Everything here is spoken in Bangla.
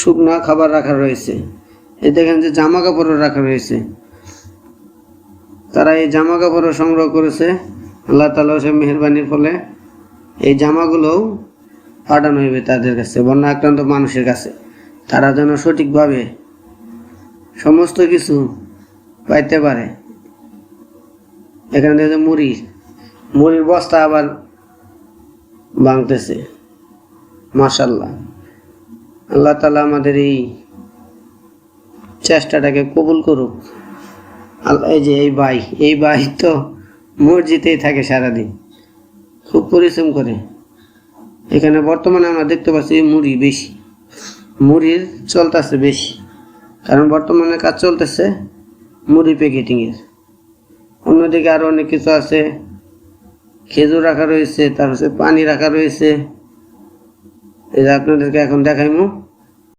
শুকনা খাবার রাখা রয়েছে। এই দেখেন যে জামা কাপড়ও রাখা রয়েছে। তারা এই জামা কাপড়ও সংগ্রহ করেছে। আল্লাহ তালা সে মেহরবানির ফলে এই জামাগুলোও পাঠানো হইবে তাদের কাছে, বন্যা আক্রান্ত মানুষের কাছে। তারা যেন সঠিকভাবে সমস্ত কিছু পাইতে পারে। এখানে দেখে মুড়ি, মুড়ির বস্তা আবার ভাঙতেছে। মাশাল্লাহ আল্লাহ তালা আমাদের এই চেষ্টাটাকে কবুল করুক। আল্লাহ এই যে এই ভাই এই ভাই তো মসজিদেই থাকে সারাদিন। খুব পরিশ্রম করে। এখানে বর্তমানে আমরা দেখতে পাচ্ছি মুড়ি বেশি। মুড়ির চলতেছে বেশি। কারণ বর্তমানে কাজ চলতেছে মুড়ি প্যাকেটিংয়ের অন্যদিকে আরও অনেক কিছু আছে। খেজুর রাখা রয়েছে তার হচ্ছে পানি রাখা রয়েছে। এই আপনাদেরকে এখন দেখাইমু।